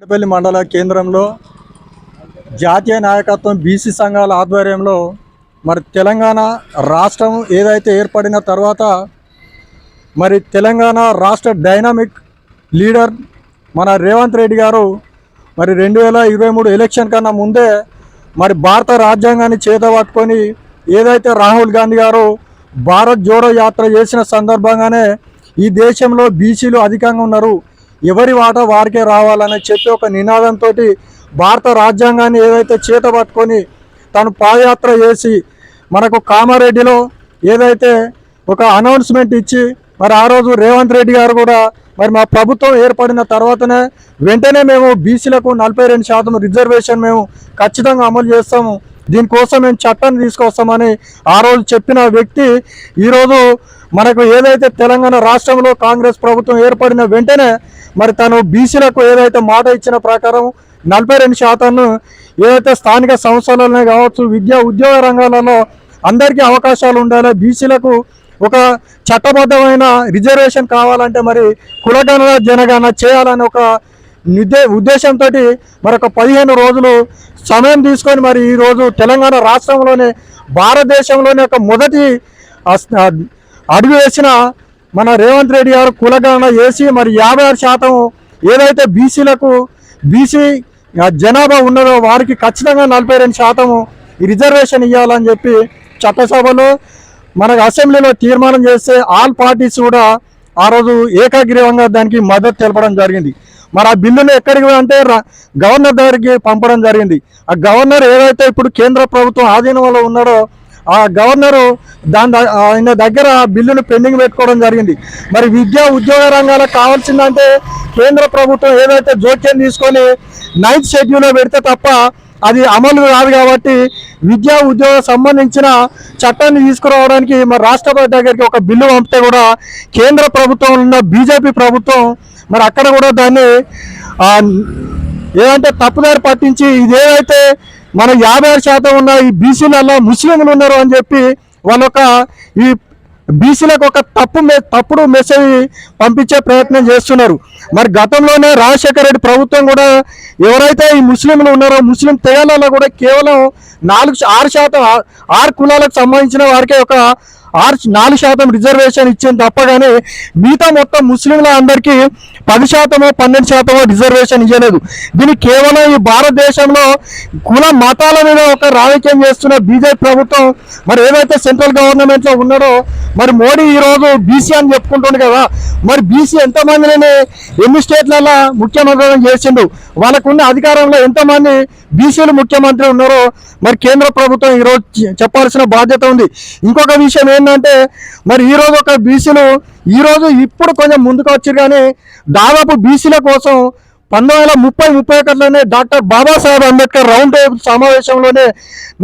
పెద్దపల్లి మండల కేంద్రంలో జాతీయ నాయకత్వం బీసీ సంఘాల ఆధ్వర్యంలో మరి తెలంగాణ రాష్ట్రం ఏదైతే ఏర్పడిన తర్వాత మరి తెలంగాణ రాష్ట్ర డైనామిక్ లీడర్ మన రేవంత్ రెడ్డి గారు మరి రెండు వేల ఇరవై మూడు ఎలక్షన్ కన్నా ముందే మరి భారత రాజ్యాంగాన్ని చేత పట్టుకొని ఏదైతే రాహుల్ గాంధీ గారు భారత్ జోడో యాత్ర చేసిన సందర్భంగానే ఈ దేశంలో బీసీలు అధికంగా ఉన్నారు. ఎవరి వాటా వారికే రావాలని చెప్పి ఒక నినాదంతో భారత రాజ్యాంగాన్ని ఏదైతే చేత పట్టుకొని తను పాదయాత్ర చేసి మనకు కామారెడ్డిలో ఏదైతే ఒక అనౌన్స్మెంట్ ఇచ్చి మరి ఆ రోజు రేవంత్ రెడ్డి గారు కూడా మరి మా ప్రభుత్వం ఏర్పడిన తర్వాతనే వెంటనే మేము బీసీలకు నలభై రెండు శాతం రిజర్వేషన్ మేము ఖచ్చితంగా అమలు చేస్తాము. దీనికోసం మేము చట్టాన్ని తీసుకొస్తామని ఆ రోజు చెప్పిన వ్యక్తి ఈరోజు మనకు ఏదైతే తెలంగాణ రాష్ట్రంలో కాంగ్రెస్ ప్రభుత్వం ఏర్పడిన వెంటనే మరి తను బీసీలకు ఏదైతే మాట ఇచ్చిన ప్రకారం నలభై రెండు శాతాన్ని ఏదైతే స్థానిక సంస్థలనే కావచ్చు విద్యా ఉద్యోగ రంగాలలో అందరికీ అవకాశాలు ఉండాలి. బీసీలకు ఒక చట్టబద్ధమైన రిజర్వేషన్ కావాలంటే మరి కులగణన జనగణన చేయాలని ఒక నిదే ఉద్దేశంతో మరొక పదిహేను రోజులు సమయం తీసుకొని మరి ఈరోజు తెలంగాణ రాష్ట్రంలోనే భారతదేశంలోనే ఒక మొదటి అడుగు వేసిన మన రేవంత్ రెడ్డి గారు కులగణన వేసి మరి యాభై ఆరు శాతం ఏదైతే బీసీలకు బీసీ జనాభా ఉన్నదో వారికి ఖచ్చితంగా నలభై రెండు శాతం ఈ రిజర్వేషన్ ఇవ్వాలని చెప్పి చట్టసభలో మనకు అసెంబ్లీలో తీర్మానం చేస్తే ఆల్ పార్టీస్ కూడా ఆ రోజు ఏకాగ్రీవంగా దానికి మద్దతు తెలపడం జరిగింది. మరి ఆ బిల్లును ఎక్కడికి అంటే రా- గవర్నర్ దగ్గరికి పంపడం జరిగింది. ఆ గవర్నర్ ఏదైతే ఇప్పుడు కేంద్ర ప్రభుత్వం ఆధీనంలో ఉన్నాడో ఆ గవర్నరు దాని ద- ఆయన దగ్గర ఆ బిల్లును పెండింగ్ పెట్టుకోవడం జరిగింది. మరి విద్యా ఉద్యోగ రంగాలకు కావాల్సిందంటే కేంద్ర ప్రభుత్వం ఏదైతే జోక్యం తీసుకొని నైన్త్ షెడ్యూల్లో పెడితే తప్ప అది అమలు కాదు కాబట్టి విద్యా ఉద్యోగ సంబంధించిన చట్టాన్ని తీసుకురావడానికి మరి రాష్ట్రపతి దగ్గరికి ఒక బిల్లు పంపితే కూడా కేంద్ర ప్రభుత్వం ఉన్న బీజేపీ ప్రభుత్వం మరి అక్కడ కూడా దాన్ని ఏదంటే తప్పుదారి పట్టించి ఇదేదైతే మన యాభై ఆరు శాతం ఉన్న ఈ బీసీలలో ముస్లింలు ఉన్నారు అని చెప్పి వాళ్ళొక ఈ బీసీలకు ఒక తప్పు తప్పుడు మెసేజ్ పంపించే ప్రయత్నం చేస్తున్నారు. మరి గతంలోనే రాజశేఖర రెడ్డి ప్రభుత్వం కూడా ఎవరైతే ఈ ముస్లింలు ఉన్నారో ముస్లిం తెగలలో కూడా కేవలం నాలుగు ఆరు శాతం ఆరు కులాలకు సంబంధించిన వారికే ఒక ఆరు నాలుగు శాతం రిజర్వేషన్ ఇచ్చింది తప్పగానే మిగతా మొత్తం ముస్లింల అందరికీ పది శాతమో పన్నెండు శాతమో రిజర్వేషన్ ఇవ్వలేదు దీన్ని కేవలం ఈ భారతదేశంలో కుల మతాల మీద ఒక రాజకీయం చేస్తున్న బీజేపీ ప్రభుత్వం మరి ఏదైతే సెంట్రల్ గవర్నమెంట్లో ఉన్నారో మరి మోడీ ఈరోజు బీసీ అని చెప్పుకుంటుండే కదా మరి బీసీ ఎంతమందిని ఎన్ని స్టేట్లలో ముఖ్యమంత్రులను చేసిండు? వాళ్ళకున్న అధికారంలో ఎంతమంది బీసీలు ముఖ్యమంత్రి ఉన్నారో మరి కేంద్ర ప్రభుత్వం ఈరోజు చెప్పాల్సిన బాధ్యత ఉంది. ఇంకొక విషయం ఏంటంటే మరి ఈరోజు ఒక బీసీలు ఈరోజు ఇప్పుడు కొంచెం ముందుకు వచ్చారు కానీ దాదాపు బీసీల కోసం పంతొమ్మిది వందల ముప్పై ముప్పై ఒకటిలోనే doctor Babasaheb Ambedkar round table సమావేశంలోనే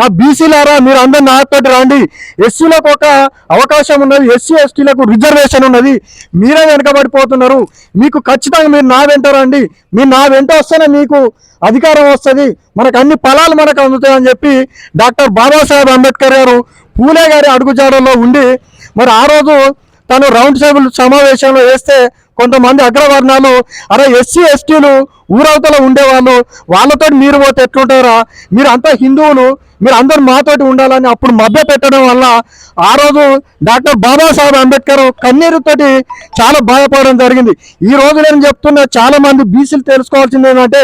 నా బీసీలారా మీరు అందరు నాతో రండి. ఎస్సీలకు ఒక అవకాశం ఉన్నది ఎస్సీ ఎస్టీలకు రిజర్వేషన్ ఉన్నది. మీరే వెనకబడిపోతున్నారు. మీకు ఖచ్చితంగా మీరు నా వెంట రండి. మీరు నా వెంట వస్తేనే మీకు అధికారం వస్తుంది. మనకు అన్ని ఫలాలు మనకు అందుతాయని చెప్పి డాక్టర్ బాబాసాహెబ్ అంబేద్కర్ గారు పూలే గారి అడుగుజాడల్లో ఉండి మరి ఆ రోజు తను రౌండ్ టేబుల్ సమావేశంలో వేస్తే కొంతమంది అగ్రవర్ణాలు అరే ఎస్సీ ఎస్టీలు ఊరవతల ఉండేవాళ్ళు వాళ్ళతో మీరు పోతే ఎట్లుంటారా? మీరు అంతా హిందువులు మీరు అందరు మాతోటి ఉండాలని అప్పుడు మభ్య పెట్టడం వల్ల ఆ రోజు డాక్టర్ బాబాసాహెబ్ అంబేద్కర్ కన్నీరుతోటి చాలా బాధపడడం జరిగింది. ఈ రోజు నేను చెప్తున్న చాలా మంది బీసీలు తెలుసుకోవాల్సింది ఏంటంటే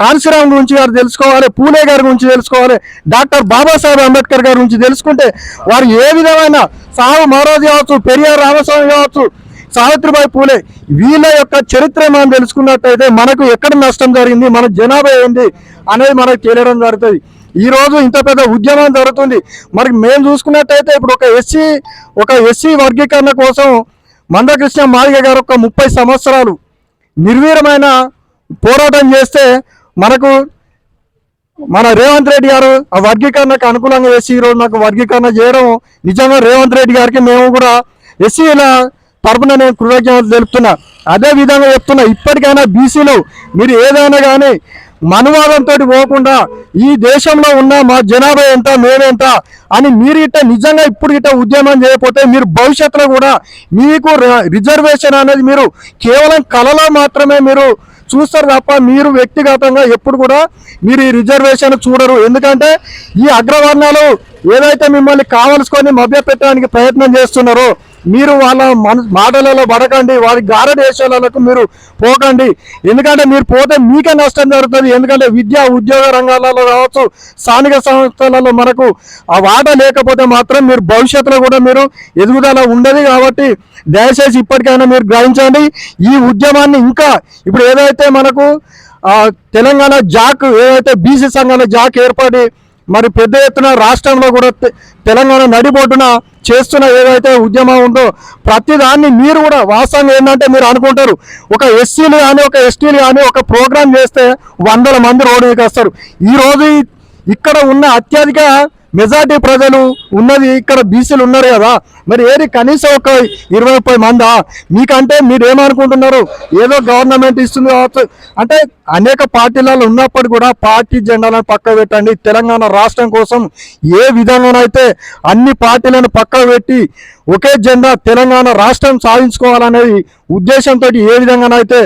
కాన్సీరామ్ గురించి గారు తెలుసుకోవాలి పూలే గారి గురించి తెలుసుకోవాలి డాక్టర్ బాబాసాహెబ్ అంబేద్కర్ గారి గురించి తెలుసుకుంటే వారు ఏ విధమైన సాహు మహారాజు కావచ్చు పెరియార్ రామస్వామి కావచ్చు సావిత్రిబాయి పూలే వీళ్ళ యొక్క చరిత్ర మనం తెలుసుకున్నట్టయితే మనకు ఎక్కడ నష్టం జరిగింది మన జనాభా ఏంది అనేది మనకు తెలియడం జరుగుతుంది. ఈ రోజు ఇంత పెద్ద ఉద్యమం జరుగుతుంది. మరి మేము చూసుకున్నట్టయితే ఇప్పుడు ఒక ఎస్సీ ఒక ఎస్సీ వర్గీకరణ కోసం మందకృష్ణ మాదిగ గారు ఒక ముప్పై సంవత్సరాలు నిర్వీరమైన పోరాటం చేస్తే మనకు మన రేవంత్ రెడ్డి గారు ఆ వర్గీకరణకు అనుకూలంగా చేసి ఈరోజు నాకు వర్గీకరణ చేయడం నిజంగా రేవంత్ రెడ్డి గారికి మేము కూడా ఎస్సీల తరపున నేను కృతజ్ఞతలు తెలుపుతున్నా. అదే విధంగా చెప్తున్నా ఇప్పటికైనా బీసీలు మీరు ఏదైనా కానీ మనువాదంతో పోకుండా ఈ దేశంలో ఉన్న మా జనాభా ఎంత మేమెంత అని మీరు ఇట్ట నిజంగా ఇప్పుడు ఇట్ట ఉద్యమం చేయకపోతే మీరు భవిష్యత్తులో కూడా మీకు రిజర్వేషన్ అనేది మీరు కేవలం కళలో మాత్రమే మీరు చూస్తారు తప్ప మీరు వ్యక్తిగతంగా ఎప్పుడు కూడా మీరు ఈ రిజర్వేషన్ చూడరు. ఎందుకంటే ఈ అగ్రవర్ణాలు ఏదైతే మిమ్మల్ని కావలసుకొని మభ్యపెట్టడానికి ప్రయత్నం చేస్తున్నారో మీరు వాళ్ళ మన మాటలలో పడకండి వారి గార దేశాలకు మీరు పోకండి. ఎందుకంటే మీరు పోతే మీకే నష్టం జరుగుతుంది. ఎందుకంటే విద్యా ఉద్యోగ రంగాలలో కావచ్చు స్థానిక సంస్థలలో మనకు ఆ వాట లేకపోతే మాత్రం మీరు భవిష్యత్తులో కూడా మీరు ఎదుగుదల ఉండదు కాబట్టి దయచేసి ఇప్పటికైనా మీరు గ్రహించండి. ఈ ఉద్యమాన్ని ఇంకా ఇప్పుడు ఏదైతే మనకు తెలంగాణ జాక్ ఏదైతే బీసీ సంఘాల జాక్ ఏర్పడి మరి పెద్ద ఎత్తున రాష్ట్రంలో కూడా తె- తెలంగాణ నడిబొడ్డున చేస్తున్న ఏదైతే ఉద్యమం ఉందో ప్రతిదాన్ని మీరు కూడా వాస్తవంగా ఏంటంటే మీరు అనుకుంటారు. ఒక ఎస్సీలు కానీ ఒక ఎస్టీలు కానీ ఒక ప్రోగ్రాం చేస్తే వందల మంది రోడ్డు వస్తారు. ఈరోజు ఇక్కడ ఉన్న అత్యధిక మెజార్టీ ప్రజలు ఉన్నది ఇక్కడ బీసీలు ఉన్నారు కదా. మరి ఏది కనీసం ఒక ఇరవై ముప్పై మందా? మీకంటే మీరేమనుకుంటున్నారు ఏదో గవర్నమెంట్ ఇస్తుంది కావచ్చు. అంటే అనేక పార్టీలలో ఉన్నప్పుడు కూడా పార్టీ జెండాలను పక్క పెట్టండి. తెలంగాణ రాష్ట్రం కోసం ఏ విధంగానైతే అన్ని పార్టీలను పక్క పెట్టి ఒకే జెండా తెలంగాణ రాష్ట్రం సాధించుకోవాలనేది ఉద్దేశంతో ఏ విధంగానైతే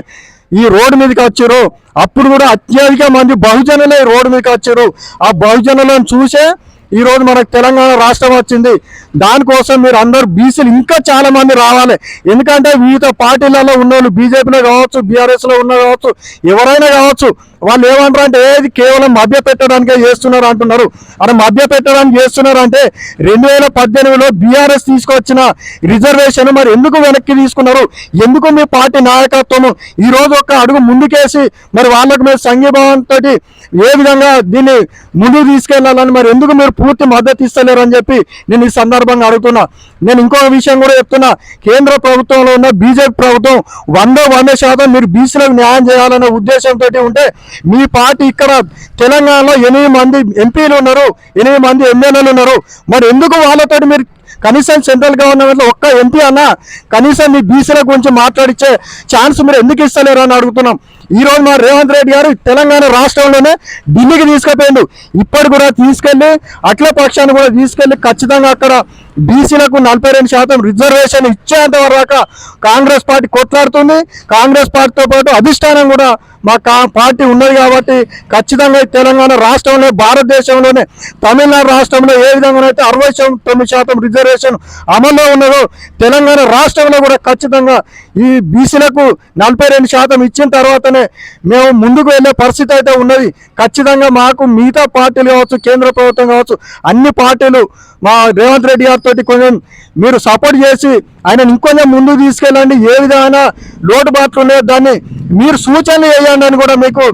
ఈ రోడ్డు మీదకి వచ్చారు అప్పుడు కూడా అత్యధిక మంది బహుజనులే రోడ్డు మీదకి వచ్చారు ఆ బహుజనులను చూసే ఈ రోజు మనకు తెలంగాణ రాష్ట్రం వచ్చింది. దానికోసం మీరు అందరు బీసీలు ఇంకా చాలా మంది రావాలి. ఎందుకంటే వివిధ పార్టీలలో ఉన్న వాళ్ళు బీజేపీలో కావచ్చు బీఆర్ఎస్లో ఉన్న కావచ్చు ఎవరైనా కావచ్చు వాళ్ళు ఏమంటారు అంటే ఏది కేవలం మభ్య పెట్టడానికే చేస్తున్నారు అంటున్నారు. అలా మభ్య పెట్టడానికి చేస్తున్నారు అంటే రెండు వేల పద్దెనిమిదిలో బీఆర్ఎస్ తీసుకొచ్చిన రిజర్వేషన్ మరి ఎందుకు వెనక్కి తీసుకున్నారు? ఎందుకు మీ పార్టీ నాయకత్వం ఈ రోజు ఒక అడుగు ముందుకేసి మరి వాళ్ళకు మీరు సంఘీభావంతో ఏ విధంగా దీన్ని ముందుకు తీసుకెళ్ళాలని మరి ఎందుకు మీరు పూర్తి మద్దతు ఇస్తలేరు అని చెప్పి నేను ఈ సందర్భంగా అడుగుతున్నా. నేను ఇంకొక విషయం కూడా చెప్తున్నా. కేంద్ర ప్రభుత్వంలో ఉన్న బీజేపీ ప్రభుత్వం వంద వంద శాతం మీరు బీసీలకు న్యాయం చేయాలనే ఉద్దేశంతో ఉంటే మీ పార్టీ ఇక్కడ తెలంగాణలో ఎనిమిది మంది ఎంపీలు ఉన్నారు ఎనిమిది మంది ఎమ్మెల్యేలు ఉన్నారు. మరి ఎందుకు వాళ్ళతో మీరు కనీసం సెంట్రల్ గవర్నమెంట్లో ఒక్క ఎంపీ అన్నా కనీసం మీ బీసీల గురించి మాట్లాడిచ్చే ఛాన్స్ మీరు ఎందుకు ఇస్తలేరు అని అడుగుతున్నాం. ఈ రోజు మా రేవంత్ రెడ్డి గారు తెలంగాణ రాష్ట్రంలోనే ఢిల్లీకి తీసుకుపోయిండు. ఇప్పటి కూడా తీసుకెళ్ళి అట్ల పక్షాన్ని కూడా తీసుకెళ్ళి ఖచ్చితంగా అక్కడ బీసీలకు నలభై రెండు శాతం రిజర్వేషన్ ఇచ్చేంత వరకు కాంగ్రెస్ పార్టీ కొట్లాడుతుంది. కాంగ్రెస్ పార్టీతో పాటు అధిష్టానం కూడా మా పార్టీ ఉన్నది కాబట్టి ఖచ్చితంగా తెలంగాణ రాష్ట్రంలో భారతదేశంలోనే తమిళనాడు రాష్ట్రంలో ఏ విధంగానైతే అరవై తొమ్మిది శాతం రిజర్వేషన్ అమల్లో ఉన్నదో తెలంగాణ రాష్ట్రంలో కూడా ఖచ్చితంగా ఈ బీసీలకు నలభై రెండు శాతం ఇచ్చిన తర్వాతనే మేము ముందుకు వెళ్ళే పరిస్థితి అయితే ఉన్నది. ఖచ్చితంగా మాకు మిగతా పార్టీలు కావచ్చు కేంద్ర ప్రభుత్వం కావచ్చు అన్ని పార్టీలు మా రేవంత్ రెడ్డి గారితో కొంచెం మీరు సపోర్ట్ చేసి ఆయన ఇంకొంచెం ముందుకు తీసుకెళ్ళండి. ఏ విధమైన లోటుబాట్లు ఉన్నాయో దాన్ని మీరు సూచనలు వేయండి అని కూడా మీకు